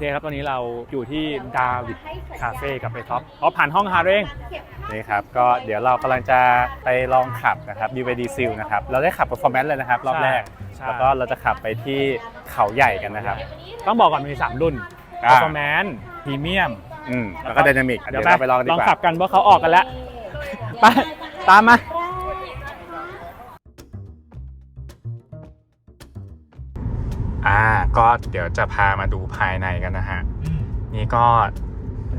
เคครับ ตอนนี้เราอยู่ที่ดาวิดคาเฟ่กับไปท็อปอ๋อผ่านห้องฮาร์เองนี่ครับ ก็เดี๋ยวเรากำลังจะไปลองขับนะครับ BYD Seal นะครับ เราได้ขับ performance เลยนะครับ รอบแรกใช่แล้วก็เราจะขับไปที่เขาใหญ่กันนะครับ ต้องบอกก่อนมี 3 รุ่นอ่า performance premium อืมแล้วก็ไดนามิกเดี๋เดี๋ยยววเราไปลองดีลองกว่าขับกันว่าเขาออกกันแล้วไปตามมา อ่าก็เดี๋ยวจะพามาดูภายในกันนะฮะนี่ก็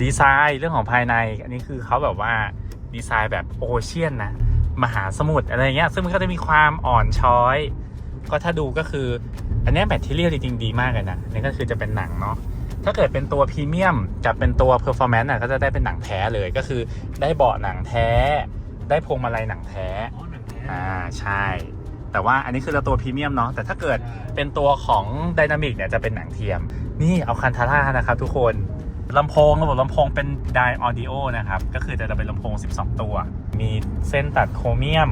ดีไซน์เรื่องของภายใน อันนี้คือเขาแบบว่าดีไซน์แบบโอเชียนนะมหาสมุทรอะไรเงี้ยซึ่งมันก็จะมีความอ่อนช้อย ก็ถ้าดูก็คือ อันเนี้แบตเทอรี่จริงๆดีมากเลยนะนี่ก็คือจะเป็นหนังเนาะถ้าเกิดเป็นตัวพรีเมียมกับเป็นตัวเพอร์ฟอร์แมนซ์อะก็จะได้เป็นหนังแท้เลยก็คือได้เบาะหนังแท้ ได้พวงมาลัยหนังแท้อ๋อหนังแท้อ่าใช่ แต่ว่าอันนี้คือเราตัวพรีเมียมเนาะแต่ถ้าเกิดเป็นตัวของไดนามิกเนี่ยจะเป็นหนังเทียม นี่เอาคันทาร่านะครับทุกคนลำโพงระบบลำโพงเป็น d ดออดิโอนะครับ ก็คือจะเป็นลำโพง 12 ตัว มีเส้นตัดโครเมียม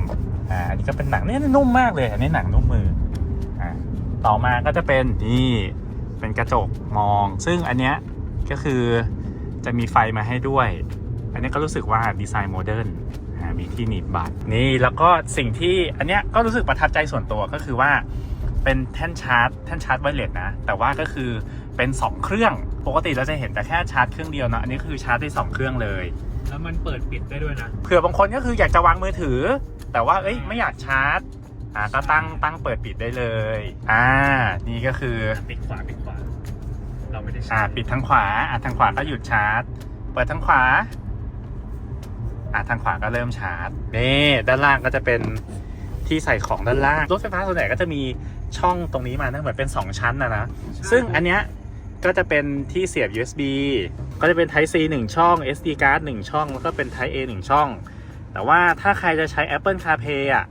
อ่าอันนี้ก็เป็นหนังเนี่ยนุ่มมากเลยอันนี้หนังนุ่มมืออ่าต่อมาก็จะเป็นนี่เป็นกระจกมอง ซึ่งอันเนี้ยก็คือจะมีไฟมาให้ด้วย อันนี้ก็รู้สึกว่าดีไซน์โมเดิร์น มีที่หนีบบัตรนี่แล้วก็สิ่งที่อันเนี้ยก็รู้สึกประทับใจส่วนตัวก็คือว่าเป็นแท่นชาร์จแท่นชาร์จไวเลสนะ แต่ว่าก็คือเป็น 2 เครื่องปกติเราจะเห็นแต่แค่ชาร์จเครื่องเดียวเนอะอันนี้คือชาร์จได้ 2 เครื่องเลย แล้วมันเปิดปิดได้ด้วยนะเผื่อบางคนก็คืออยากจะวางมือถือ แต่ว่าเอ้ยไม่อยากชาร์จอ่าก็ตั้งตั้งเปิดปิดได้เลยอ่านี่ก็คือปิดขวาปิดขวาเราไม่ได้อ่าปิดทางขวาอ่าทางขวาก็หยุดชาร์จ เปิดทางขวา อ่าทางขวาก็เริ่มชาร์จนี่ด้านล่างก็จะเป็นที่ใส่ของด้านล่าง รถไฟฟ้าส่วนใหญ่ก็จะมีช่องตรงนี้มานะเหมือนเป็น 2 ชั้นนะนะ ซึ่งอันเนี้ยก็จะเป็นที่เสียบ USB ก็จะเป็น Type C 1 ช่อง SD card 1 ช่อง แล้วก็เป็น Type A 1 ช่อง แต่ว่าถ้าใครจะใช้ Apple CarPlay อะ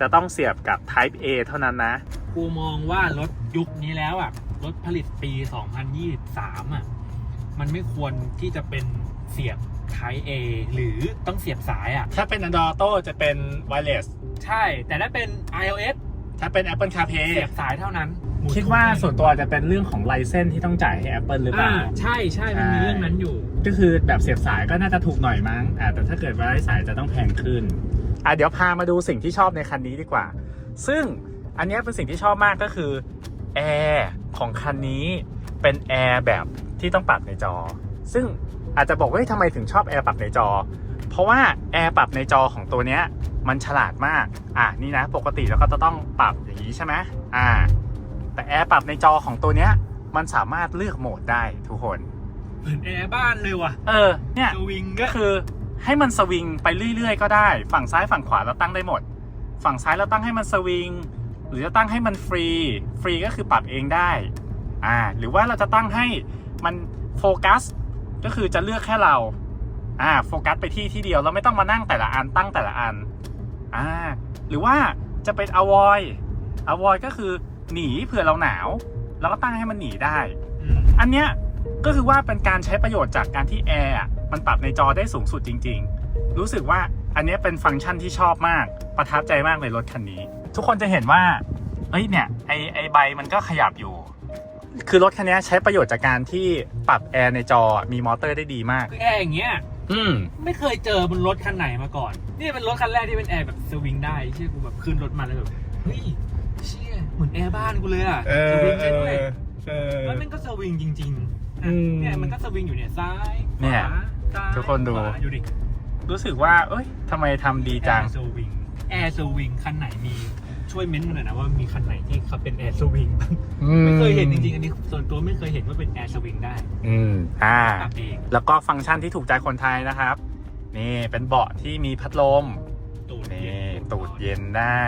จะต้องเสียบกับ Type A เท่านั้นนะ กูมองว่ารถยุคนี้แล้วอะ รถผลิตปี 2023 อะ มันไม่ควรที่จะเป็นเสียบ Type A หรือต้องเสียบสายอะ ถ้าเป็น Android Auto จะเป็น wireless ใช่ แต่ถ้าเป็น iOS ถ้าเป็น Apple CarPlay เสียบสายเท่านั้น คิดว่าส่วนตัวอาจจะเป็นเรื่องของไลเซนที่ต้องจ่ายให้ Apple หรือเปอ่าล่า ใช่ใช่มันมีใช่เรื่องนั้นอยู่ ก็คือแบบเสียบสายก็น่าจะถูกหน่อยมั้งอ่าแต่ถ้าเกิดว่าไร้สายจะต้องแพงขึ้นอะเดี๋ยวพามาดูสิ่งที่ชอบในคันนี้ดีกว่า ซึ่งอันเนี้ยเป็นสิ่งที่ชอบมากก็คือแอร์ของคันนี้เป็นแอร์แบบที่ต้องปรับในจอ ซึ่ง อาจจะบอกว่าเฮ้ยทำไมถึงชอบแอร์ปรับในจอ เพราะว่าแอร์ปรับในจอของตัวเนี้ยมันฉลาดมาก อะนี่นะ ปกติเราก็จะต้องปรับอย่างนี้ใช่ไหมอ่า แต่แอร์ปรับในจอของตัวเนี้ยมันสามารถเลือกโหมดได้ทุกคน เหมือนแอร์บ้านเลยว่ะ เออ เนี่ยสวิงก็คือให้มันสวิงไปเรื่อยๆ ก็ได้ ฝั่งซ้ายฝั่งขวาเราตั้งได้หมด ฝั่งซ้ายเราตั้งให้มันสวิง หรือจะตั้งให้มันฟรี ฟรีก็คือปรับเองได้ อ่า หรือว่าเราจะตั้งให้มันโฟกัส ก็คือจะเลือกแค่เรา อ่า โฟกัสไปที่ที่เดียวเราไม่ต้องมานั่งแต่ละอันตั้งแต่ละอัน อ่า หรือว่าจะเป็น avoid avoid ก็คือหนีเผื่อเราหนาว แล้วก็ตั้งให้มันหนีได้อืมอันเนี้ยก็คือว่าเป็นการใช้ประโยชน์จากการที่แอร์อะมันปรับในจอได้สูงสุดจริง ๆ รู้สึกว่าอันเนี้ยเป็นฟังก์ชันที่ชอบมาก ประทับใจมากเลยรถคันนี้ ทุกคนจะเห็นว่าเอ้ยเนี่ยไอไอใบมันก็ขยับอยู่ คือรถคันนี้ใช้ประโยชน์จากการที่ปรับแอร์ในจอมีมอเตอร์ได้ดีมาก คือแอร์อย่างเงี้ย อืม ไม่เคยเจอบนรถคันไหนมาก่อน นี่เป็นรถคันแรกที่เป็นแอร์แบบสวิงได้เชื่อกูแบบขึ้นรถมาแล้วแบบเฮ้ยเชี่ยเหมือนแอร์บ้านกูเลยอะสวิงได้ด้วยแล้วมันก็สวิงจริงๆอืมเนี่ยมันก็สวิงอยู่เนี่ยซ้ายขเนี่วายซ้ายทุกคนดู ขวาอยู่ดิรู้สึกว่า เอ้ยทำไมทำดีจัง แอร์สวิงแอร์สวิงคันไหนมี ช่วยเม้นต์มาหน่อยนะว่ามีคันไหนที่เขาเป็นแอร์สวิงบ้างไม่เคยเห็นจริงๆ อันนี้ส่วนตัวไม่เคยเห็นว่าเป็นแอร์สวิงได้อืมอ่าปรับเองแล้วก็ฟังก์ชันที่ถูกใจคนไทยนะครับ นี่เป็นเบาะที่มีพัดลม ตูดนี่ เย็นตูดเย็นได้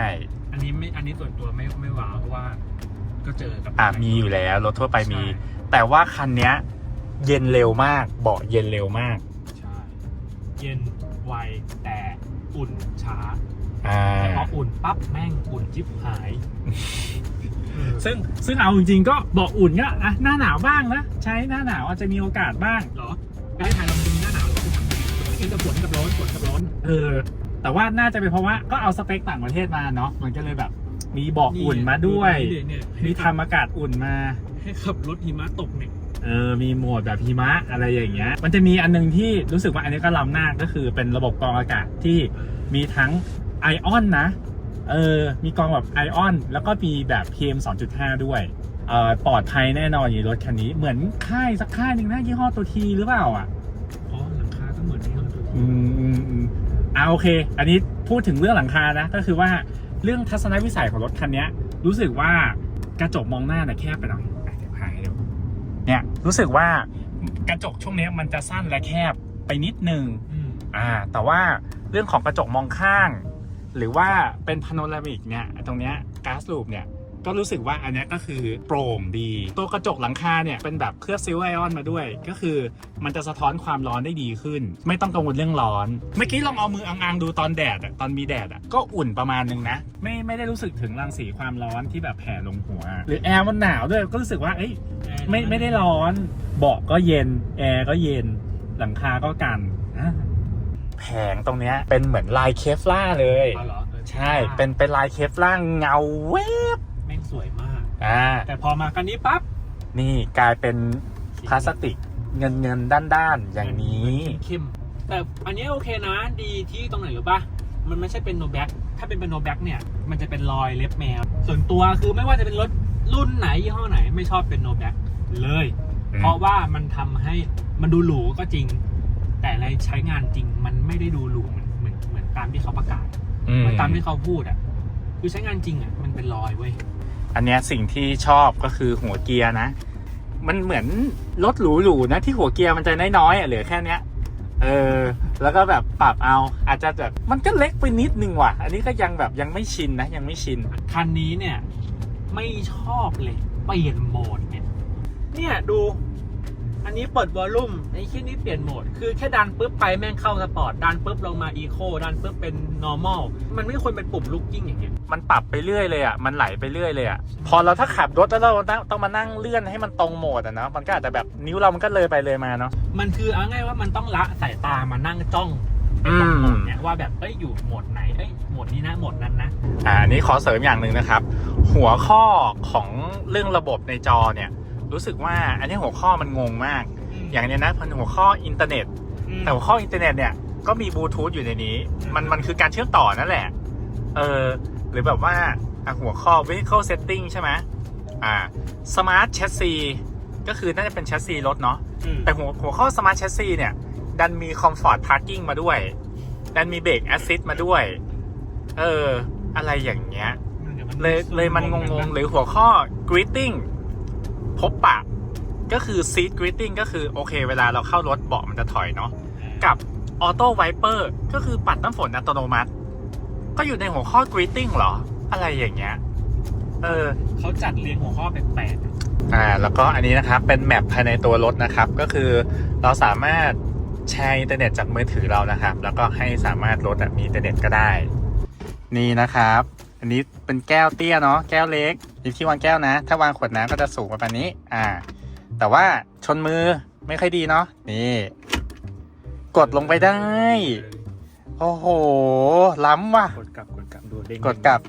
อันนี้ไม่ อันนี้ส่วนตัวไม่ไม่ว้าวเพราะว่า ก็เจอกับอะมีอยู่แล้ว รถทั่วไปมีใช่แต่ว่าคันเนี้ย เย็นเร็วมาก เบาะเย็นเร็วมาก ใช่เย็นไวแต่อุ่นช้า อ่า แต่พออุ่นปั๊บแม่งอุ่นจิบหาย ซึ่งซึ่งเอาจริงๆก็เบาะอุ่นก็อะหน้าหนาวบ้างนะใช้หน้าหนาวอาจจะมีโอกาสบ้าง เหรอประเทศไทยเรามีหน้าหนาวเราคือมีแต่ฝนกับร้อนฝนกับร้อน เออ แต่ว่าน่าจะเป็นเพราะว่าก็เอาสเปคต่างประเทศมาเนาะมันก็เลยแบบ มีเบาะอุ่นมาด้วยเนี่ยเนี่ยมีทำอากาศอุ่นมา ให้ขับรถหิมะตกเนี่ย เออ มีโหมดแบบหิมะอะไรอย่างเงี้ย มันจะมีอันหนึงที่รู้สึกว่าอันนี้ก็ล้ำหน้าก็คือเป็นระบบกรองอากาศที่มีทั้ง ไอออนนะ เออ มีกรองแบบไอออน แล้วก็มีแบบ PM 2.5 ด้วย เอ่อปลอดภัยแน่นอนอยู่รถคันนี้ เหมือนค่ายสักค่ายหนึ่งนะยี่ห้อตัวทีหรือเปล่าอะ อ๋อหลังคาก็เหมือนที่เราดูอืมอืมอืมอ่าโอเค อันนี้พูดถึงเรื่องหลังคานะ ก็คือว่าเรื่องทัศนวิสัยของรถคันเนี้ยรู้สึกว่ากระจกมองหน้าน่ะแคบไปหน่อยอะเดี๋ยวหายให้ดูเนี่ยรู้สึกว่ากระจกช่วงเนี้ยมันจะสั้นและแคบไปนิดนึง อืม อ่าแต่ว่าเรื่องของกระจกมองข้าง หรือว่าเป็นพาโนรามิกเนี่ยตรงเนี้ยก๊าซลูปเนี่ยก็รู้สึกว่าอันนี้ก็คือโปร่งดี ตัวกระจกหลังคาเนี่ยเป็นแบบเคลือบซิลไอออนมาด้วย ก็คือมันจะสะท้อนความร้อนได้ดีขึ้น ไม่ต้องกังวลเรื่องร้อน เมื่อกี้ลองเอามืออังๆดูตอนแดดอะตอนมีแดดอะก็อุ่นประมาณนึงนะ ไม่ไม่ได้รู้สึกถึงรังสีความร้อนที่แบบแผ่ลงหัว หรือแอร์มันหนาวด้วยก็รู้สึกว่าเอ้ยไม่ไม่ได้ร้อน เบาะก็เย็นแอร์ก็เย็นหลังคาก็กัน แผงตรงเนี้ยเป็นเหมือนลายเคฟล่าร์เลย อ๋อเหรอออใช่ เป็นเป็นลายเคฟล่าร์เงาเวบแม่งสวยมาก อ่า แต่พอมากันนี้ปั๊บนี่กลายเป็นพลาสติกเงินเงินด้านด้านๆอย่างนี้ เข้มๆแต่อันนี้โอเคนะ ดีที่ตรงไหนหรือปะมันไม่ใช่เป็นโนแบ็กถ้าเป็นเป็นโนแบ็กเนี่ย มันจะเป็นรอยเล็บแมว ส่วนตัวคือไม่ว่าจะเป็นรถรุ่นไหนยี่ห้อไหน ไม่ชอบเป็นโนแบ็กเลย อืม เพราะว่ามันทำให้มันดูหรูก็จริง แต่ในใช้งานจริงมันไม่ได้ดูหรูเหมือนเหมือนเหมือนตามที่เขาประกาศอืม เหมือนตามที่เขาพูดอะคือใช้งานจริงอะมันเป็นรอยเว้ย อันเนี้ยสิ่งที่ชอบก็คือหัวเกียร์นะ มันเหมือนรถหรูๆนะที่หัวเกียร์มันจะน้อยๆอะเหลือแค่เนี้ย เออ แล้วก็แบบปรับเอา อาจจะแบบมันก็เล็กไปนิดนึงว่ะ อันนี้ก็ยังแบบยังไม่ชินนะ ยังไม่ชิน คันนี้เนี่ยไม่ชอบเลย เปลี่ยนโหมดเนี่ย เนี่ยดู อันนี้เปิดวอลลุ่มไอ้ที่นี้เปลี่ยนโหมด คือแค่ดันปุ๊บไปแม่งเข้าสปอร์ต ดันปุ๊บลงมาอีโค ดันปุ๊บเป็น normal มันไม่ควรเป็นปุ่มลูกกิ้งอย่างเงี้ย มันปรับไปเรื่อยเลยอะ มันไหลไปเรื่อยเลยอะ พอเราถ้าขับรถแล้วเราต้องมานั่งเลื่อนให้มันตรงโหมดอะเนาะ มันก็อาจจะแบบนิ้วเรามันก็เลยไปเลยมาเนาะ มันคือเอาง่ายว่ามันต้องละสายตามานั่งจ้องไอ้ตรงโหมดเนี่ยว่าแบบเอ้ยอยู่โหมดไหน เอ้ยโหมดนี้นะโหมดนั้นนะ อ่าอันนี้ขอเสริมอย่างหนึ่งนะครับ หัวข้อของเรื่องระบบในจอเนี่ย รู้สึกว่าอันนี้หัวข้อมันงงมาก อย่างเนี้ยนะพันหัวข้ออินเทอร์เน็ต แต่หัวข้ออินเทอร์เน็ตเนี่ยก็มีบลูทูธอยู่ในนี้ มันมันคือการเชื่อมต่อนั่นแหละ เออ หรือแบบว่าอะหัวข้อ vehicle setting ใช่ไหมอ่า smart chassis ก็คือน่าจะเป็นแชสซีรถเนาะอืมแต่หัวหัวข้อ smart chassis เนี่ย ดันมี comfort parking มาด้วย ดันมี brake assist มาด้วย เออ อะไรอย่างเงี้ย เลยเลยมันงงๆ หรือหัวข้อ greeting พบปะก็คือ seat greeting ก็คือโอเค เวลาเราเข้ารถเบาะมันจะถอยเนาะกับ auto wiper ก็คือปัดน้ำฝนอัตโนมัติ ก็อยู่ในหัวข้อ greeting เหรอ อะไรอย่างเงี้ย เออเขาจัดเรียงหัวข้อแปลกอ่า แล้วก็อันนี้นะครับ เป็นแมปภายในตัวรถนะครับ ก็คือเราสามารถแชร์อินเทอร์เน็ตจากมือถือเรานะครับ แล้วก็ให้สามารถรถอะมีอินเทอร์เน็ตก็ได้ นี่นะครับ อันนี้เป็นแก้วเตี้ยเนาะแก้วเล็กอยู่ที่วางแก้วนะ ถ้าวางขวดน้ำก็จะสูงประมาณนี้ อ่า แต่ว่าชนมือไม่ค่อยดีเนาะนี่ กดลงไปได้ โอ้โห ล้ำว่ะๆกดกลับกดกลับดูเด้งกดกลับ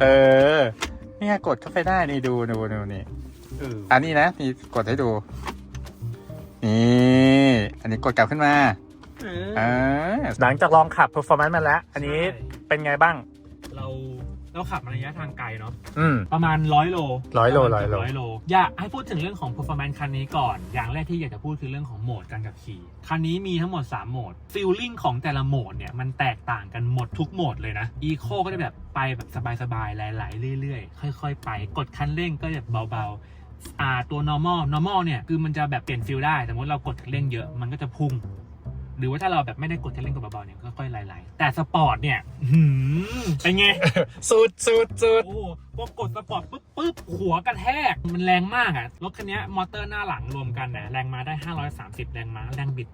เออเนี่ยกดเข้าไปได้นี่ดูดูดูนี่เอออันนี้นะนี่กดให้ดู นี่ อันนี้กดกลับขึ้นมา เอออ่าหลังจากลองขับ performance มาแล้ว อันนี้ ใช่ เป็นไงบ้าง เราเราขับมาระยะทางไกลเนาะอืม ประมาณร้อยโลร้อยโลประมาณร้อยโลร้อยโล อยากให้พูดถึงเรื่องของ performance คันนี้ก่อน อย่างแรกที่อยากจะพูดคือเรื่องของโหมดการขับขี่ คันนี้มีทั้งหมด 3 โหมด feeling ของแต่ละโหมดเนี่ย มันแตกต่างกันหมดทุกโหมดเลยนะ eco ก็จะแบบไปแบบสบายๆไหลๆเรื่อยๆ ค่อยๆ ไป กดคันเร่งก็แบบเบาๆอ่าตัว normal normal เนี่ยคือมันจะแบบเปลี่ยนฟิลได้ สมมติเรากดคันเร่งเยอะมันก็จะพุ่ง หรือว่าถ้าเราแบบไม่ได้กดคันเร่งกดเบาๆเนี่ยก็ค่อยไหลๆแต่สปอร์ตเนี่ยหืมเป็นไง สุดสุดสุดโอ้พอกดสปอร์ตปุ๊บปุ๊บหัวกระแทก มันแรงมากอะ รถคันนี้มอเตอร์หน้าหลังรวมกันเนี่ยแรงม้าได้ 530 แรงม้า แรงบิด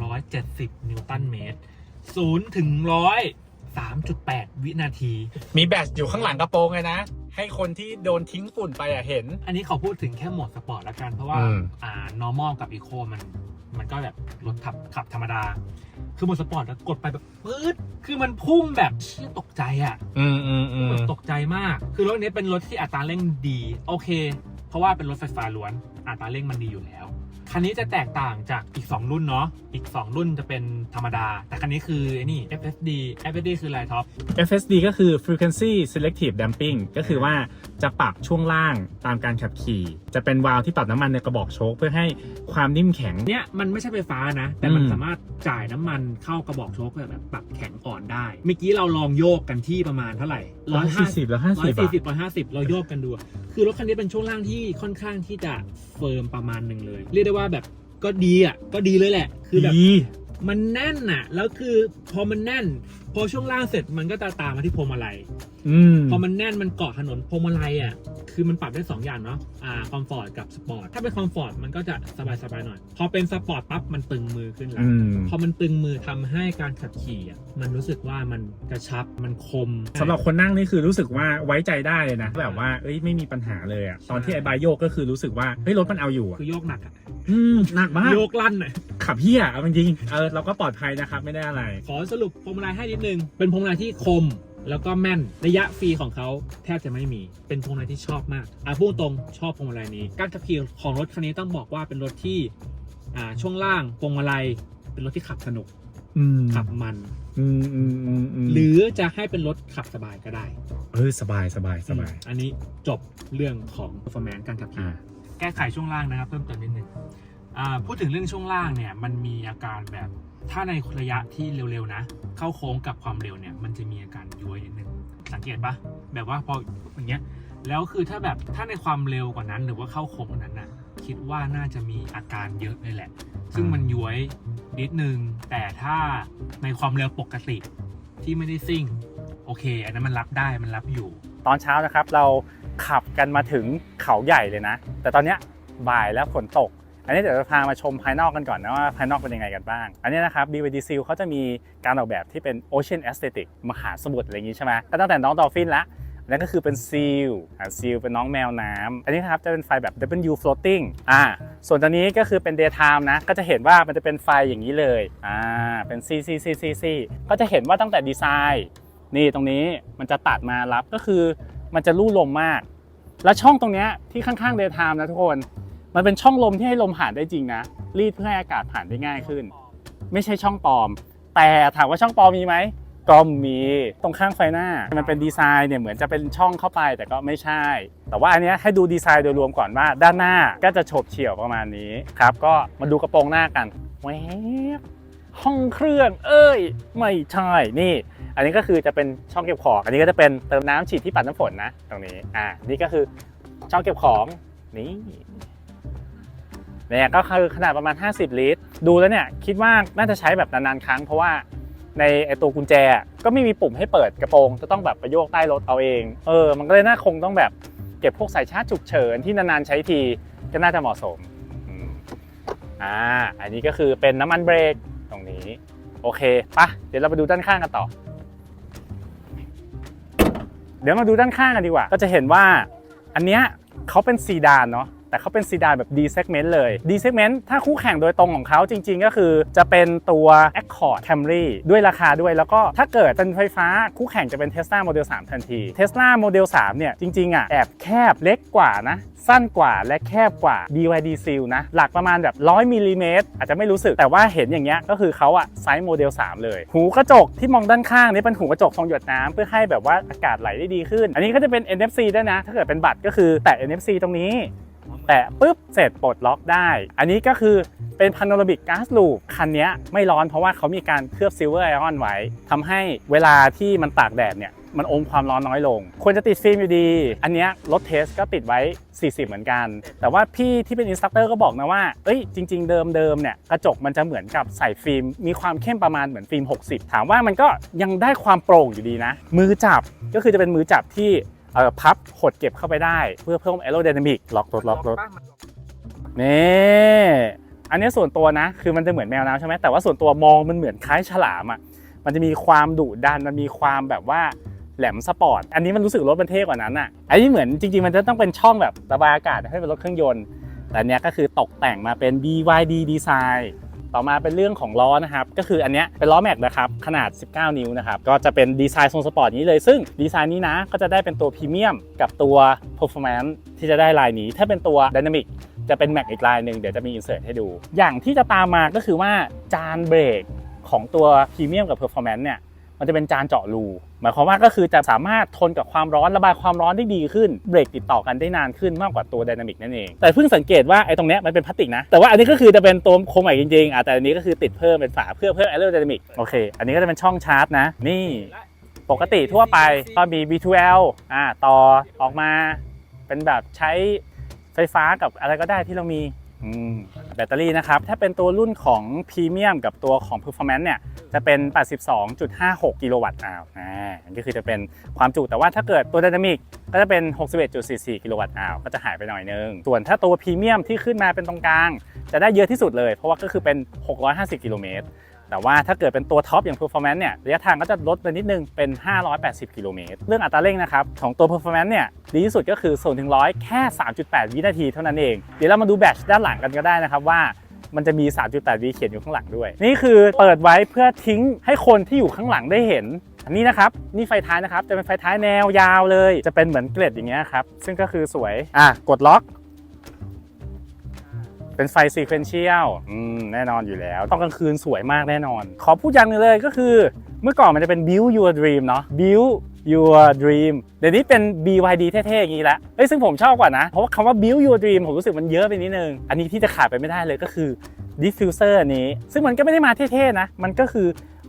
670 นิวตันเมตร0ถึง100 3.8 วินาที มีแบตอยู่ข้างหลังกระโปรงเลยนะ ให้คนที่โดนทิ้งฝุ่นไปอะเห็น อันนี้เขาพูดถึงแค่โหมดสปอร์ตละกัน เพราะว่า อืม อ่า normal กับ eco มัน มันก็แบบรถขับขับธรรมดา คือโหมดสปอร์ตอะกดไปแบบปื๊ดคือมันพุ่งแบบเชี่ยตกใจอะอืมอืมอืมแบบตกใจมาก คือรถนี้เป็นรถที่อัตราเร่งดี โอเค เพราะว่าเป็นรถไฟฟ้าล้วน อัตราเร่งมันดีอยู่แล้ว คันนี้จะแตกต่างจากอีก 2 รุ่นเนาะ อีก 2 รุ่นจะเป็นธรรมดา แต่คันนี้คือไอ้นี่ FSD FSD คืออะไรท็อป FSD ก็คือ Frequency Selective Damping ก็คือว่าจะปรับช่วงล่างตามการขับขี่ จะเป็นวาล์วที่ปรับน้ำมันในกระบอกโชคเพื่อให้ความนิ่มแข็ง เนี่ยมันไม่ใช่ไฟฟ้านะ แต่มันอืมสามารถจ่ายน้ำมันเข้ากระบอกโชคแบบปรับแข็งอ่อนได้ เมื่อกี้เราลองโยกกันที่ประมาณเท่าไหร่ร้อยสี่สิบแล้วห้าร้อสิยบสี่อะสิบร้อยห้าสิบเราโยกกันดู คือรถคันนี้เป็นช่วงล่างที่ค่อนข้างที่จะเฟิร์มประมาณหนึ่งเลยเรียกได้ว่าแบบก็ดีอะก็ดีเลยแหละ คือแบบดีมันแน่นอะ แล้วคือพอมันแน่น พอช่วงล่างเสร็จมันก็จะตามมาที่พวงมาลัย อืม พอมันแน่นมันเกาะถนนพวงมาลัยอะคือมันปรับได้2อย่างเนาะอ่าคอมฟอร์ตกับสปอร์ตถ้าเป็นคอมฟอร์ตมันก็จะสบายสบายๆหน่อย พอเป็นสปอร์ตปั๊บมันตึงมือขึ้นแล้ว อืม พอมันตึงมือทำให้การขับขี่อะมันรู้สึกว่ามันกระชับมันคม สำหรับคนนั่งนี่คือรู้สึกว่าไว้ใจได้เลยนะ แบบว่าเอ้ยไม่มีปัญหาเลยอะตอนที่ไอ้บายโยกก็คือรู้สึกว่าเฮ้ยรถมันเอาอยู่อะคือโยกหนักอะอืมหนักมากโยกลั่นอะ ขับเฮียเอาจริงๆเออเราก็ปลอดภัยนะครับไม่ได้อะไร ขอสรุปพวงมาลัยให้นิดนึง เป็นพวงมาลัยที่คม แล้วก็แม่นระยะฟรีของเขาแทบจะไม่มีเป็นพวงมาลัยที่ชอบมากอะพูดตรงชอบพวงมาลัยนี้ การขับขี่ของรถคันนี้ต้องบอกว่าเป็นรถที่อ่าช่วงล่างพวงมาลัยเป็นรถที่ขับสนุกอืมขับมันอืมอืมอืมอืมหรือจะให้เป็นรถขับสบายก็ได้ เออสบายสบายสบายอืมอันนี้จบเรื่องของ performance การขับขี่อ่าแก้ไขช่วงล่างนะครับ เพิ่มเติมนิดนึงอ่าพูดถึงเรื่องช่วงล่างเนี่ย มันมีอาการแบบ ถ้าในระยะที่เร็วๆนะ เข้าโค้งกับความเร็วเนี่ย มันจะมีอาการย้วยนิดนึงสังเกตปะแบบว่าพออย่างเงี้ยแล้วคือถ้าแบบถ้าในความเร็วกว่านั้น หรือว่าเข้าโค้งกว่านั้นนะคิดว่าน่าจะมีอาการเยอะเลยแหละ ซึ่งมันย้วยนิดนึง แต่ถ้าในความเร็วปกติที่ไม่ได้ซิ่ง โอเค อันนั้นมันรับได้มันรับอยู่ ตอนเช้านะครับเราขับกันมาถึงเขาใหญ่เลยนะ แต่ตอนเนี้ยบ่ายแล้วฝนตก อันนี้เดี๋ยวจะพามาชมภายนอกกันก่อนนะว่าภายนอกเป็นยังไงกันบ้าง อันนี้นะครับ BYD Seal เขาจะมีการออกแบบที่เป็น Ocean Aesthetic มหาสมุทรอะไรอย่างนี้ใช่ไหมก็ตั้งแต่น้องดอลฟินละนั่นก็คือเป็นซีลอ่าซีลเป็นน้องแมวน้ำอันนี้นะครับจะเป็นไฟแบบ W floating อ่า ส่วนตัวนี้ก็คือเป็น daytime นะ ก็จะเห็นว่ามันจะเป็นไฟอย่างนี้เลย อ่า เป็น C C C C C ก็จะเห็นว่าตั้งแต่ดีไซน์ นี่ตรงนี้มันจะตัดมารับก็คือมันจะลู่ลมมาก แล้วช่องตรงนี้ที่ข้างๆ daytime นะทุกคน มันเป็นช่องลมที่ให้ลมผ่านได้จริงนะ รีดเพื่อให้อากาศผ่านได้ง่ายขึ้น ไม่ใช่ช่องปลอม แต่ถามว่าช่องปลอมมีไหมก็มีตรงข้างไฟหน้า มันเป็นดีไซน์เนี่ยเหมือนจะเป็นช่องเข้าไปแต่ก็ไม่ใช่ แต่ว่าอันนี้ให้ดูดีไซน์โดยรวมก่อนว่าด้านหน้าก็จะโฉบเฉี่ยวประมาณนี้ครับ ก็มาดูกระโปรงหน้ากันแวบห้องเครื่อง เอ้ย ไม่ใช่นี่ อันนี้ก็คือจะเป็นช่องเก็บของ อันนี้ก็จะเป็นเติมน้ำฉีดที่ปัดน้ำฝนนะ ตรงนี้อ่านี่ก็คือช่องเก็บของนี่ เนี่ยก็คือขนาดประมาณ 50 ลิตร ดูแล้วเนี่ยคิดว่าน่าจะใช้แบบนานๆครั้ง เพราะว่าในไอตัวกุญแจก็ไม่มีปุ่มให้เปิดกระโปรง จะต้องแบบไปโยกใต้รถเอาเอง เออ มันก็เลยน่าคงต้องแบบเก็บพวกสายชาร์จฉุกเฉินที่นานๆใช้ทีก็น่าจะเหมาะสมอ่าอันนี้ก็คือเป็นน้ำมันเบรกตรงนี้ โอเคปะเดี๋ยวเราไปดูด้านข้างกันต่อ เดี๋ยวมาดูด้านข้างกันดีกว่า ก็จะเห็นว่าอันเนี้ยเขาเป็นซีดานเนาะ แต่เขาเป็นซีดานแบบ D segment เลย D segment ถ้าคู่แข่งโดยตรงของเขาจริง ๆ ก็คือจะเป็นตัว Accord Camry ด้วยราคาด้วยแล้วก็ถ้าเกิดเป็นไฟฟ้าคู่แข่งจะเป็น Tesla Model 3 ทันที Tesla Model 3 เนี่ย จริง ๆ อะ แอบแคบเล็กกว่านะ สั้นกว่าและแคบกว่า BYD Seal นะ หลักประมาณแบบ 100มิลลิเมตรอาจจะไม่รู้สึกแต่ว่าเห็นอย่างเงี้ยก็คือเขาอะไซส์โมเดล 3 เลย หูกระจกที่มองด้านข้างนี่เป็นหูกระจกทรงหยดน้ำเพื่อให้แบบว่าอากาศไหลได้ดีขึ้น อันนี้ก็จะเป็น NFC ด้วยนะ ถ้าเกิดเป็นบัตรก็คือแตะ NFC ตรงนี้ แตะปุ๊บเสร็จปลดล็อกได้ อันนี้ก็คือเป็นพาโนรามิกก๊าซลูปคันนี้ไม่ร้อนเพราะว่าเขามีการเคลือบซิลเวอร์ไอออนไว้ทำให้เวลาที่มันตากแดดเนี่ยมันอมความร้อนน้อยลง ควรจะติดฟิล์มอยู่ดี อันนี้รถเทสก็ติดไว้ 40 เหมือนกัน แต่ว่าพี่ที่เป็นอินสตัคเตอร์ก็บอกนะว่า เอ้ยจริง ๆ เดิมเดิมๆเนี่ยกระจกมันจะเหมือนกับใส่ฟิล์ม มีความเข้มประมาณเหมือนฟิล์ม 60 ถามว่ามันก็ยังได้ความโปร่งอยู่ดีนะ มือจับก็คือจะเป็นมือจับที่ เอ่อพับหดเก็บเข้าไปได้ เพื่อเพิ่ม aerodynamic ล็อกรถล็อกรถนี่อันนี้ส่วนตัวนะ คือมันจะเหมือนแมวน้ำใช่ไหมแต่ว่าส่วนตัวมองมันเหมือนคล้ายฉลามอะมันจะมีความดุดันมันมีความแบบว่าแหลมสปอร์ต อันนี้มันรู้สึกรถมันเท่กว่านั้นอะ อันนี้เหมือนจริงๆ มันจะต้องเป็นช่องแบบระบายอากาศให้เป็นรถเครื่องยนต์ แต่อันเนี้ยก็คือตกแต่งมาเป็น BYD Design ต่อมาเป็นเรื่องของล้อนะครับ ก็คืออันเนี้ยเป็นล้อแม็กนะครับ ขนาด 19 นิ้วนะครับ ก็จะเป็นดีไซน์ทรงสปอร์ตนี้เลย ซึ่งดีไซน์นี้นะ ก็จะได้เป็นตัวพรีเมียมกับตัวเพอร์ฟอร์แมนซ์ที่จะได้ลายนี้ ถ้าเป็นตัวดินามิกจะเป็นแม็กอีกลายหนึ่งเดี๋ยวจะมีอินเสิร์ตให้ดู อย่างที่จะตามมาก็คือว่าจานเบรกของตัวพรีเมียมกับเพอร์ฟอร์แมนซ์เนี่ย มันจะเป็นจานเจาะรูหมายความว่าก็คือจะสามารถทนกับความร้อนระบายความร้อนได้ดีขึ้นเบรกติดต่อกันได้นานขึ้นมากกว่าตัวไดนามิกนั่นเอง แต่เพิ่งสังเกตว่าไอ้ตรงเนี้ยมันเป็นพลาสติกนะ แต่ว่าอันนี้ก็คือจะเป็นตัวโครงใหม่จริงๆอะแต่อันนี้ก็คือติดเพิ่มเป็นฝาเพื่อเพิ่มแอโรไดนามิกโอเค อันนี้ก็จะเป็นช่องชาร์จนะ นี่ปกติทั่วไปก็มี B2L อ่าต่อออกมาเป็นแบบใช้ไฟฟ้ากับอะไรก็ได้ที่เรามีอืม แบตเตอรี่นะครับ ถ้าเป็นตัวรุ่นของพรีเมียมกับตัวของ Performance เนี่ย จะเป็น 82.56 กิโลวัตต์อาวอ่าอันนี้คือจะเป็นความจุ แต่ว่าถ้าเกิดตัวดินามิกก็จะเป็น 61.44 กิโลวัตต์อาวก็จะหายไปหน่อยนึง ส่วนถ้าตัวพรีเมียมที่ขึ้นมาเป็นตรงกลาง จะได้เยอะที่สุดเลย เพราะว่าก็คือเป็น 650 กิโลเมตร แต่ว่าถ้าเกิดเป็นตัวท็อปอย่าง performance เนี่ยระยะทางก็จะลดไปนิดนึงเป็น 580 กิโลเมตร เรื่องอัตราเร่งนะครับ ของตัว performance เนี่ยดีที่สุดก็คือ0ถึง100 แค่ 3.8 วินาทีเท่านั้นเอง เดี๋ยวเรามาดูแบตด้านหลังกันก็ได้นะครับว่ามันจะมี 3.8 วิเขียนอยู่ข้างหลังด้วย นี่คือเปิดไว้เพื่อทิ้งให้คนที่อยู่ข้างหลังได้เห็นอันนี้นะครับ นี่ไฟท้ายนะครับ จะเป็นไฟท้ายแนวยาวเลย จะเป็นเหมือนเกล็ดอย่างเงี้ยครับ ซึ่งก็คือสวย อะ กดล็อก เป็นไฟซีเควนเชียลอืมแน่นอนอยู่แล้ว ตอนกลางคืนสวยมากแน่นอน ขอพูดอย่างหนึงเลยก็คือ เมื่อก่อนมันจะเป็น build your dream เนาะ build your dream เดี๋ยวนี้เป็น BYD เท่ๆอย่างนี้แล้วเฮ้ยซึ่งผมชอบกว่านะ เพราะว่าคำว่า build your dream ผมรู้สึกมันเยอะไปนิดนึง อันนี้ที่จะขาดไปไม่ได้เลยก็คือ diffuser อันนี้ ซึ่งมันก็ไม่ได้มาเท่ๆนะ มันก็คือ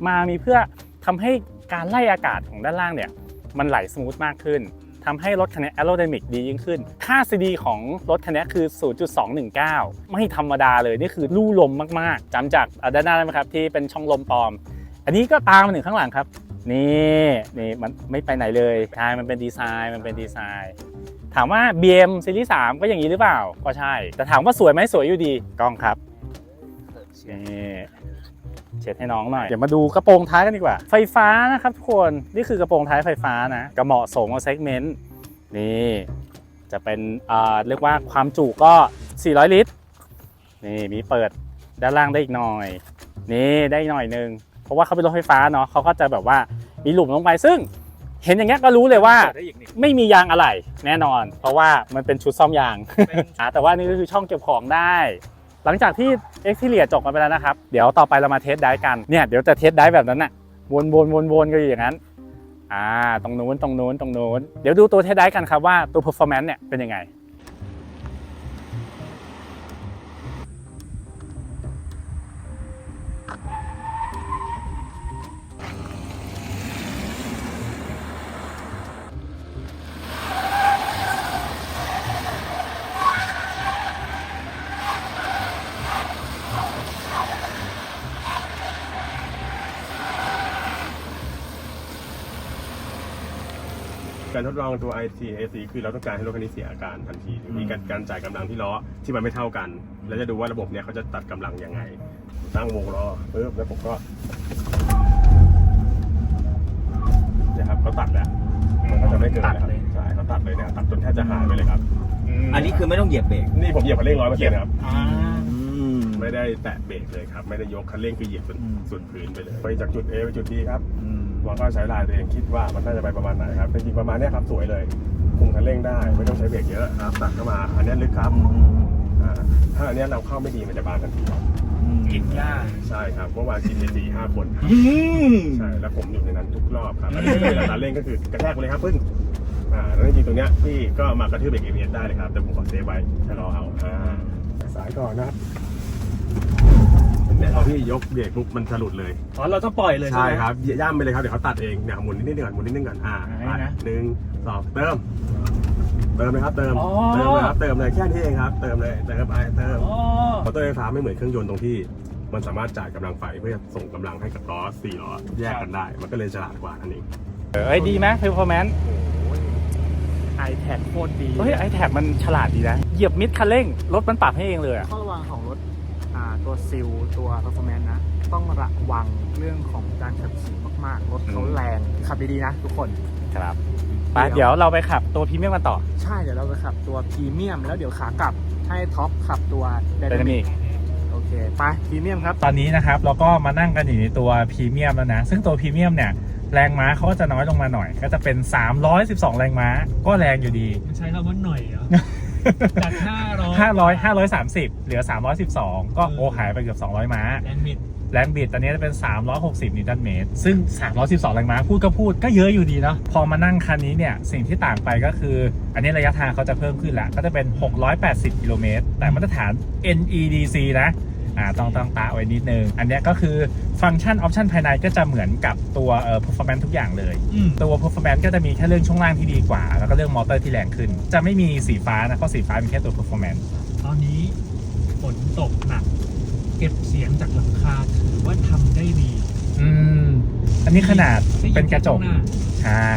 มามีเพื่อทำให้การไล่อากาศของด้านล่างเนี่ย มันไหลสมูทมากขึ้น ทำให้รถคันนี้ aerodynamic ดียิ่งขึ้น ค่า CD ของรถคันนี้คือ 0.219 ไม่ธรรมดาเลย นี่คือลู่ลมมากๆจำจากด้านหน้าได้ไหมครับที่เป็นช่องลมปลอม อันนี้ก็ตามมาถึงข้างหลังครับ นี่นี่มันไม่ไปไหนเลยใช่มันเป็นดีไซน์มันเป็นดีไซน์ถามว่า BM ซีรีส์3ก็อย่างนี้หรือเปล่า ก็ใช่ แต่ถามว่าสวยไหมสวยอยู่ดี กล้องครับนี่ เช็ดให้น้องหน่อย เดี๋ยวมาดูกระโปรงท้ายกันดีกว่า ไฟฟ้านะครับทุกคน นี่คือกระโปรงท้ายไฟฟ้านะก็เหมาะสมกับเซกเมนต์ นี่ จะเป็นอ่าเรียกว่าความจุก็ 400 ลิตร นี่มีเปิดด้านล่างได้อีกหน่อย นี่ได้อีกหน่อยนึง เพราะว่าเขาเป็นรถไฟฟ้าเนาะเขาก็จะแบบว่ามีหลุมลงไปซึ่งเห็นอย่างเงี้ยก็รู้เลยว่าได้อีกนี่ไม่มียางอะไหล่แน่นอน เพราะว่ามันเป็นชุดซ่อมยางอ่าแต่ว่านี่ก็คือช่องเก็บของได้ หลังจากที่ e x t e r i o r จบกันไปแล้วนะครับ เดี๋ยวต่อไปเรามาเทสได้กันเนี่ยเดี๋ยวจะเทสได้แบบนั้นน่ะวนวนวนวนกันอยู่อย่างนั้นอ่าตรงนู้นตรงนู้นตรงนู้นเดี๋ยวดูตัวเทสได้กันครับว่าตัวเพอร์ฟอร์แมนซ์เนี่ยเป็นยังไง ลองตัว IC AC คือเราต้องการให้รถคันนี้เสียอาการทันทีมีการการจ่ายกำลังที่ล้อที่มันไม่เท่ากัน แล้วจะดูว่าระบบเนี่ยเขาจะตัดกำลังยังไง ตั้งวงล้อปึ๊บแล้วผมก็เนี่ยครับเขาตัดแล้ว มันก็จะไม่เกินตัดนะครับเลย ใช่เขาตัดเลยเนี่ยตัดจนแทบจะหายไปเลยครับ อันนี้คือไม่ต้องเหยียบเบรกนี่ผมเหยียบคันเร่งร้อยเปอร์เซ็นต์ครับ อ่าไม่ได้แตะเบรกเลยครับ ไม่ได้ยกคันเร่งคือเหยียบจนอืมสุดพื้นไปเลย ไปจากจุด A ไปจุด B ครับ อืมวางก็ใช้ลายตัวเองคิดว่ามันน่าจะไปประมาณไหนครับจริงๆประมาณเนี้ยครับสวยเลยคุมคันเร่งได้ไม่ต้องใช้เบรกเยอะครับตัดเข้ามา อันเนี้ยลึกครับอ่าถ้าอันเนี้ยเราเข้าไม่ดีมันจะบานทันทีครับกินยากใช่ครับเมื่อวานกินไปสี่ห้าคนครับอืมใช่แล้วผมอยู่ในนั้นทุกรอบครับอันนี้เวลาตัดเร่งก็คือกระแทกไปเลยครับปึ้งอ่าแล้วจริงๆตรงเนี้ยพี่ก็มากระทืบเบรก ABS ได้เลยครับแต่ผมขอเซฟไว้ชะลอเอาอ่าสายก่อนนะครับ เนี่ยพอพี่ยกเบรกปุ๊บมันจะหลุดเลย อ๋อเราต้องปล่อยเลยใช่ไหม ครับย่ำไปเลยครับเดี๋ยวเขาตัดเองเนี่ยหมุนนิดนึงก่อนหมุนนิดนึงก่อนอ่าไหนไปนะหนึ่งสองเติม เติมเลยครับเติมอ๋อ เติมเลยครับเติมเลยแค่นี้เองครับ เติมเลยเติมไปเติม อ๋อ มอเตอร์ไฟฟ้าไม่เหมือนเครื่องยนต์ตรงที่ มันสามารถจ่ายกำลังไฟเพื่อส่งกำลังให้กับล้อสี่ล้อแยกกันได้ มันก็เลยฉลาดกว่านั่นเองเอ้ยดีไหม performance ไอแท็กโคตรดีเฮ้ยไอแท็มันฉลาดดีนะ เหยียบมิดคันเร่ง รถมันปรับให้เองเลยอะ ข้อระวังของรถอ่า ตัวซิลตัว performance นะ ต้องระวังเรื่องของการขับขี่มากๆ รถเขาแรง ขับดีๆนะทุกคน ครับไปเดี๋ยวเราไปขับตัวพรีเมียมกันต่อ ใช่ เดี๋ยวเราไปขับตัวพรีเมียม แล้วเดี๋ยวขากลับให้ท็อปขับตัว Dynamic Dynamic โอเคเคไปพรีเมียมครับ ตอนนี้นะครับเราก็มานั่งกันอยู่ในตัวพรีเมียมแล้วนะ ซึ่งตัวพรีเมียมเนี่ยแรงม้าเขาก็จะน้อยลงมาหน่อย ก็จะเป็น 312 แรงม้า ก็แรงอยู่ดี มันใช้คำว่าหน่อยเหรอ จากห้าร้อย500 530เหลือ312ก็โอหายไปเกือบ200ม้าแรงบิดแรงบิดตอนนี้จะเป็น 360 นิวตันเมตร ซึ่ง 312 แรงม้าพูดก็พูดก็เยอะอยู่ดีเนาะ พอมานั่งคันนี้เนี่ย สิ่งที่ต่างไปก็คือ อันนี้ระยะทางเขาจะเพิ่มขึ้นแหละ ก็จะเป็น 680 กิโลเมตร แต่มาตรฐาน NEDC นะ อ่าต้องต้องตาไว้นิดนึง อันเนี้ยก็คือฟังก์ชันออปชันภายในก็จะเหมือนกับตัวเอ่อ performance ทุกอย่างเลยอืมตัว performance ก็จะมีแค่เรื่องช่วงล่างที่ดีกว่า แล้วก็เรื่องมอเตอร์ที่แรงขึ้น จะไม่มีสีฟ้านะเพราะสีฟ้ามีแค่ตัว performance ตอนนี้ฝนตกหนัก เก็บเสียงจากหลังคาถือว่าทำได้ดี อืม อันนี้ขนาดได้ยิเป็นกระจกข้างหน้าใช่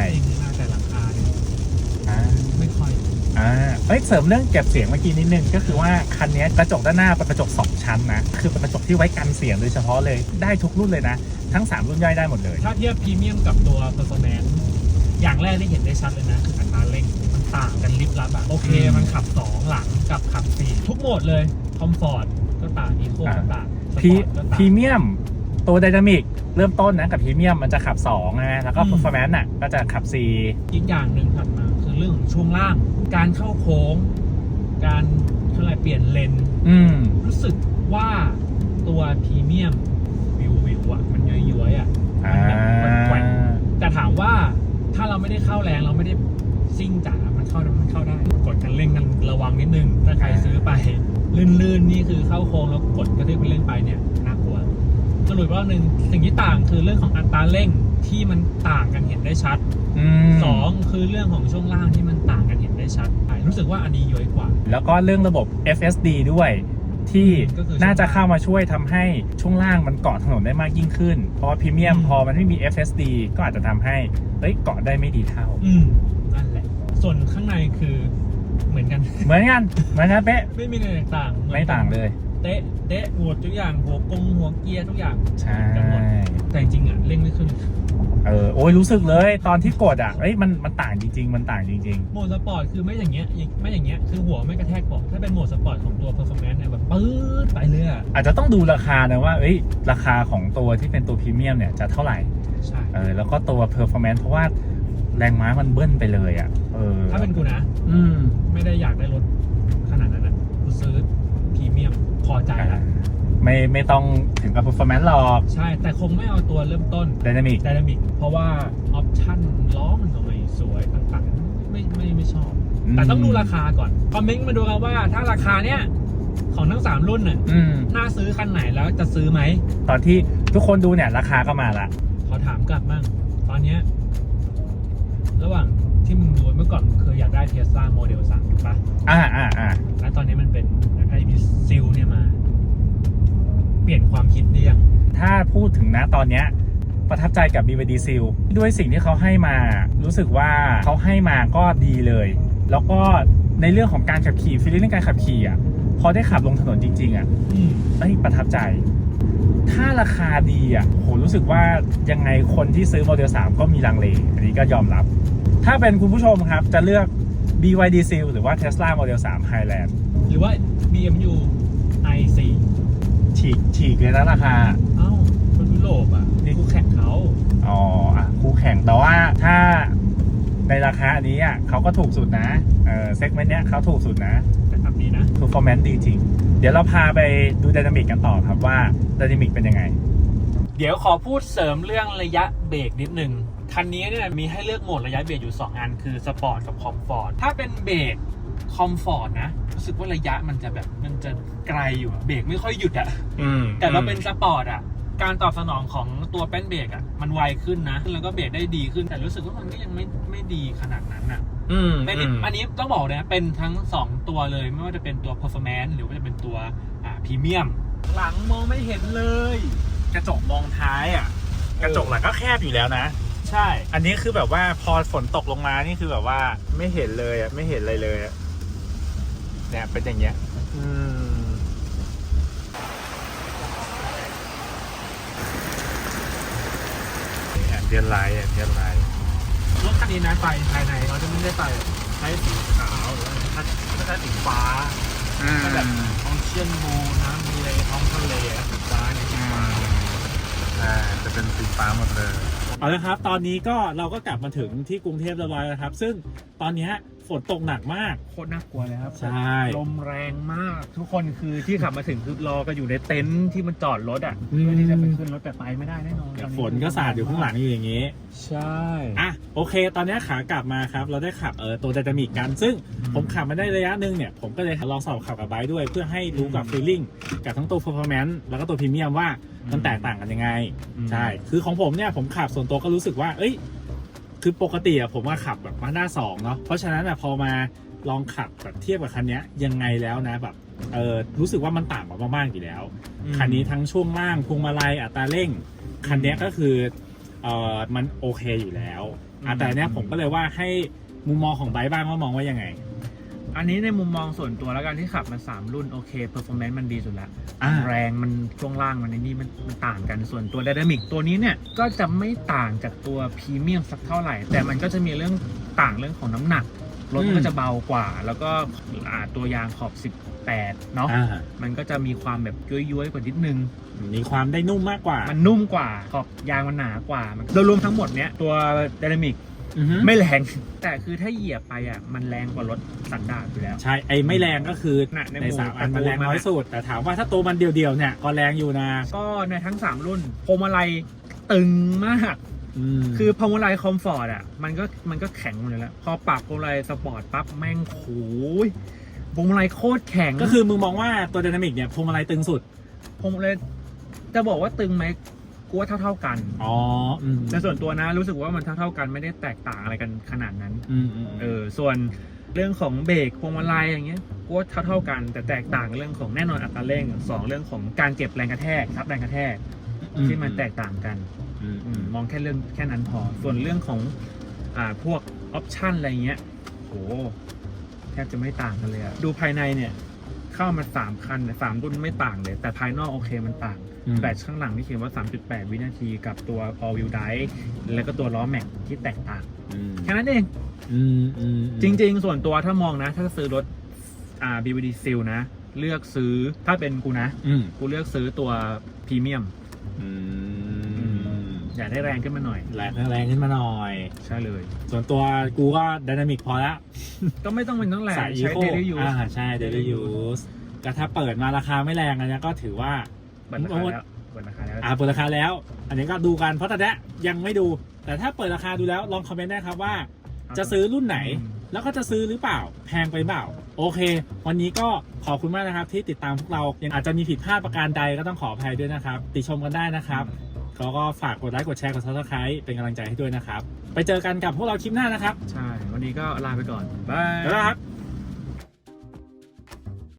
อ่าเอ้ยเสริมเรื่องเก็บเสียงเมื่อกี้นิดนึงก็คือว่าคันนี้กระจกด้านหน้าเป็นกระจก 2 ชั้นนะ คือเป็นกระจกที่ไว้กันเสียงโดยเฉพาะเลยได้ทุกรุ่นเลยนะ ทั้ง 3 รุ่นย่อยได้หมดเลย ถ้าเทียบพรีเมียมกับตัว performance อย่างแรกที่เห็นได้ชัดเลยนะคืออัตราเร่งมันต่างกันลิบลับอะโอเคอืมมันขับ 2 หลังกับขับ 4 ทุกโหมดเลยคอมฟอร์ตก็ต่างอีโคอ่าก็ต่างสพรีปอร์ตก็พต่างรีเมียมตัวไดนามิกเริ่มต้นนะกับพรีเมียมมันจะขับ2นะแล้วก็อืม performance น่ะก็จะขับ 4 อีกอย่างหนึ่งถัดมาคือ เรื่องของช่วงล่าง การเข้าโค้ง การอะไรเปลี่ยนเลนอืมรู้สึกว่าตัวพรีเมียมวิววิวอะมันย้อยๆอะอ่ามันแบบแกว่งๆแต่ถามว่าถ้าเราไม่ได้เข้าแรงเราไม่ได้ซิ่งจ๋ามันเข้ามันเข้าได้ กดกันเร่งกันระวังนิดนึงถ้าใครซื้อไปลื่นๆนี่คือเข้าโค้งแล้วกดกระเทือกไปเร่งไปเนี่ยน่ากลัวสรุปว่าหนึ่งสิ่งที่ต่างคือเรื่องของอัตราเร่ง ที่มันต่างกันเห็นได้ชัดอืมสองคือเรื่องของช่วงล่างที่มันต่างกันเห็นได้ชัดรู้สึกว่าอันนี้ย้อยกว่า แล้วก็เรื่องระบบ FSD ด้วยที่ก็คือน่าจะเข้ามาช่วยทำให้ช่วงล่างมันเกาะถนนได้มากยิ่งขึ้น เพราะว่าพรีเมียมอืมพอมันไม่มี FSD ก็อาจจะทำให้เอ้ยเกาะได้ไม่ดีเท่า อืมนั่นแหละ ส่วนข้างในคือเหมือนกัน เหมือนกันเหมือนกันเป๊ะไม่มีอะไรต่างเหอนไม่ต่างเลย เตะเตะหัวทุกอย่างหัวกงหัวเกียร์ทุกอย่างใช่กันหมดแต่จริงๆอะเร่งไม่ขึ้น เออโอ้ยรู้สึกเลย ตอนที่กดอะเอ้ยมันมันต่างจริง ๆ มันต่างจริง โหมดสปอร์ตคือไม่อย่างเงี้ยไม่อย่างเงี้ยคือหัวไม่กระแทกเบาะถ้าเป็นโหมดสปอร์ตของตัว performance เนี่ยแบบปื๊ดไปเลยอะๆ อาจจะต้องดูราคานะว่าเอ้ยราคาของตัวที่เป็นตัวพรีเมียมเนี่ยจะเท่าไหร่ใช่ เออแล้วก็ตัว performance เพราะว่าแรงม้ามันเบิ้ลไปเลยอะเออถ้าเป็นกูนะ อืมไม่ได้อยากได้รถขนาดนั้นอะกูซื้อพรีเมียมพอใจละ ไม่ไม่ต้องถึงกับ performance หรอกใช่ แต่คงไม่เอาตัวเริ่มต้น dynamic ไดนามิกเพราะว่าออปชั่นล้อมันก็ไม่สวยต่างๆ ไม่ไม่ไม่ชอบ อืม แต่ต้องดูราคาก่อน คอมเมนต์มาดูกันว่าถ้าราคาเนี้ยของทั้ง 3 รุ่นน่ะอืม น่าซื้อคันไหนแล้วจะซื้อไหม ตอนที่ทุกคนดูเนี่ย ราคาก็มาละ ขอถามกลับบ้าง ตอนเนี้ยระหว่างที่มึงดูเมื่อก่อนมึงเคยอยากได้เทสลาโมเดล3ถูกปะอ่าอ่าอ่าแล้วตอนนี้มันเป็นไอวิซิลเนี่ยมาเป ลี่ยนความคิดได้ยังถ้าพูดถึงนะตอนเนี้ยประทับใจกับ BYD Seal ด้วยสิ่งที่เขาให้มา รู้สึกว่าเขาให้มาก็ดีเลย แล้วก็ในเรื่องของการขับขี่ฟีลลิ่งในการขับขี่อะพอได้ขับลงถนนจริง ๆ อะอืมเอ้ยประทับใจ ถ้าราคาดีอะโหรู้สึกว่ายังไงคนที่ซื้อโมเดล3 ก็มีลังเล อันนี้ก็ยอมรับ ถ้าเป็นคุณผู้ชมครับจะเลือก BYD Seal หรือว่า Tesla Model 3 Highland หรือว่า BMW i4 ฉีกฉีกเลยนะราคา เอ้าคนยุโรปอะนี่คู่แข่งเขาอ๋ออะคู่แข่งแต่ว่าถ้าในราคาอันนี้อะเขาก็ถูกสุดนะ เออเซกเมนต์เนี้ยเขาถูกสุดนะแต่ขับดีนะ performance ดีจริง เดี๋ยวเราพาไปดู Dynamic กันต่อครับว่า Dynamic เป็นยังไง เดี๋ยวขอพูดเสริมเรื่องระยะเบรกนิดนึงคันนี้เนี่ยมีให้เลือกโหมดระยะเบรกอยู่ 2 อัน คือสปอร์ตกับคอมฟอร์ตถ้าเป็นเบรก คอมฟอร์ตนะ รู้สึกว่าระยะมันจะแบบมันจะไกลอยู่อะเบรกไม่ค่อยหยุดอะอืมแต่ว่าเป็นสปอร์ตอะการตอบสนองของตัวแป้นเบรกอะมันไวขึ้นนะ แล้วก็เบรกได้ดีขึ้นแต่รู้สึกว่ามันก็ยังไม่ไม่ดีขนาดนั้นอะอืมไม่ได้อันนี้ต้องบอกนะเป็นทั้ง 2 ตัวเลยไม่ว่าจะเป็นตัว performance หรือว่าจะเป็นตัวอ่าพรีเมียมหลังมองไม่เห็นเลย กระจกมองท้ายอะ กระจกหลังก็แคบอยู่แล้วนะ ใช่ อันนี้คือแบบว่าพอฝนตกลงมานี่คือแบบว่าไม่เห็นเลยอะไม่เห็นอะไรเลยอะ เนี่ยเป็นอย่างเงี้ย อืมแอนเดียนไลท์แอนเดียนไลท์รถคันนี้นะไฟภายในเขาจะไม่ได้ไฟใช้สีขาวหรือว่าถ้าถ้าสีฟ้าก็แบบทองเเชียนบูน้ำทะเลท้องทะเลสีฟ้าเนี่ยอ่าจะเป็นสีฟ้าหมดเลย เอาละครับ ตอนนี้ก็เราก็กลับมาถึงที่กรุงเทพเรียบร้อยแล้วครับ ซึ่งตอนเนี้ย ฝนตกหนักมาก โคตรน่ากลัวเลยครับใช่ ลมแรงมาก ทุกคนคือที่ขับมาถึงคือรอกันอยู่ในเต็นท์ที่มันจอดรถอะอืมเพื่อที่จะไปขึ้นรถแต่ไปไม่ได้แน่นอนแต่ฝนก็สาดอยู่ข้างหลังอยู่อย่างนี้ใช่ อะโอเค ตอนนี้ขากลับมาครับ เราได้ขับเออตัวไดนามิกกัน ซึ่งผมขับมาได้ระยะหนึ่งเนี่ยผมก็เลยลองสอบขับกับไบค์ด้วย เพื่อให้รู้กับฟีลลิ่งกับทั้งตัว performance แล้วก็ตัวพรีเมียมว่ามันแตกต่างกันยังไงใช่คือของผมเนี่ยผมขับส่วนตัวก็รู้สึกว่าเอ้ย คือปกติอะผมว่าขับแบบมาด้าสองเนาะเพราะฉะนั้นอะพอมาลองขับแบบเทียบกับคันเนี้ยยังไงแล้วนะแบบเออรู้สึกว่ามันต่างกันมากๆอยู่แล้ว คันนี้ทั้งช่วงล่างพวงมาลัยอัตราเร่ง คันเนี้ยก็คือเออมันโอเคอยู่แล้วอะแต่เนี้ยผมก็เลยว่าให้มุมมองของไบร์ทบ้างว่ามองว่ายังไง อันนี้ในมุมมองส่วนตัวแล้วกันที่ขับมา 3 รุ่น โอเคเพอร์ฟอร์แมนซ์มันดีสุดละอ่า แรงมันช่วงล่างมันในนี่มันมันต่างกันส่วนตัวไดนามิกตัวนี้เนี่ย ก็จะไม่ต่างจากตัวพรีเมียมสักเท่าไหร่ แต่มันก็จะมีเรื่องต่างเรื่องของน้ำหนักรถมันก็จะเบากว่า แล้วก็อ่าตัวยางขอบ 18 เนาะอ่ามันก็จะมีความแบบย้วยๆกว่านิดนึง มีความได้นุ่มมากกว่า มันนุ่มกว่าขอบยางมันหนากว่ามันโดยรวมทั้งหมดเนี้ยตัวไดนามิก อือฮึไม่แรง แต่คือถ้าเหยียบไปอะมันแรงกว่ารถสันดาปอยู่แล้ว ใช่ไอ้ไม่แรงก็คือน่ะในในหมู่สามอันมันแรงตระกูลน้อยสุดแต่ถามว่าถ้าตัวมันเดียวๆเนี่ยก็แรงอยู่นะก็ในทั้ง 3 รุ่นพวงมาลัยตึงมาก มคือพวงมาลัยคอมฟอร์ตอะมันก็มันก็แข็งหมดเลยแล้ว พอปรับพวงมาลัยสปอร์ตปั๊บแม่งโหยพวงมาลัยโคตรแข็งก็คือมึงมองว่าตัวไดนามิกเนี่ยพวงมาลัยตึงสุด พวงมาลัยจะบอกว่าตึงไหม กูว่าเท่าๆกันอ๋ออืมแต่ส่วนตัวนะรู้สึกว่ามันเท่าๆกันไม่ได้แตกต่างอะไรกันขนาดนั้น อืมอืมเออส่วนเรื่องของเบรกพวงมาลัยอย่างเงี้ยกูว่าเท่าๆกัน แต่แตกต่างเรื่องของแน่นอนอัตราเร่งสองเรื่องของการเก็บแรงกระแทกทับแรงกระแทกที่มันแตกต่างกันอืมอือืมมมองแค่เรื่องแค่นั้นพอ ส่วนเรื่องของอ่าพวกออปชันอะไรเงี้ยโหแทบจะไม่ต่างกันเลยอะดูภายในเนี่ย เข้ามาสามคันสามรุ่นไม่ต่างเลย แต่ภายนอกโอเคมันต่าง อืมแบตข้างหลังที่เขียนว่า 3.8 วินาทีกับตัว all wheel drive แล้วก็ตัวล้อแม็กที่แตกต่างอืมแค่นั้นเอง อืมอืมจริง ๆ ส่วนตัวถ้ามองนะ ถ้าซื้อรถอ่า BVD Seal นะ เลือกซื้อถ้าเป็นกูนะ อืมกูเลือกซื้อตัวพรีเมียม อืม อยากได้แรงขึ้นมาหน่อย แรงแรงขึ้นมาหน่อย ใช่เลย ส่วนตัวกูก็ไดนามิกพอแล้วก็ไม่ต้องเป็นต้องแรงสายอีใช้ โค daily use อ่าใช่ daily use ก็ถ้าเปิดมาราคาไม่แรงอันนี้ก็ถือว่าเปิดราคาแล้วเปิดราคาแล้ว อ่าเปิดราคาแล้ว อันนี้ก็ดูกันเพราะตอนนี้ยังไม่ดู แต่ถ้าเปิดราคาดูแล้วลองคอมเมนต์ได้ครับว่า จะซื้อรุ่นไหนอืมแล้วก็จะซื้อหรือเปล่า แพงไปเปล่า โอเค วันนี้ก็ขอบคุณมากนะครับที่ติดตามพวกเรา ยังอาจจะมีผิดพลาดประการใดก็ต้องขออภัยด้วยนะครับ ติชมกันได้นะครับ ก็ก็ฝากกดไลค์กดแชร์กดซับสไคร b e เป็นกำลังใจให้ด้วยนะครับ ไปเจอกันกับพวกเราคลิปหน้านะครับ ใช่ วันนี้ก็ลาไปก่อน บายบ๊ายบายครับ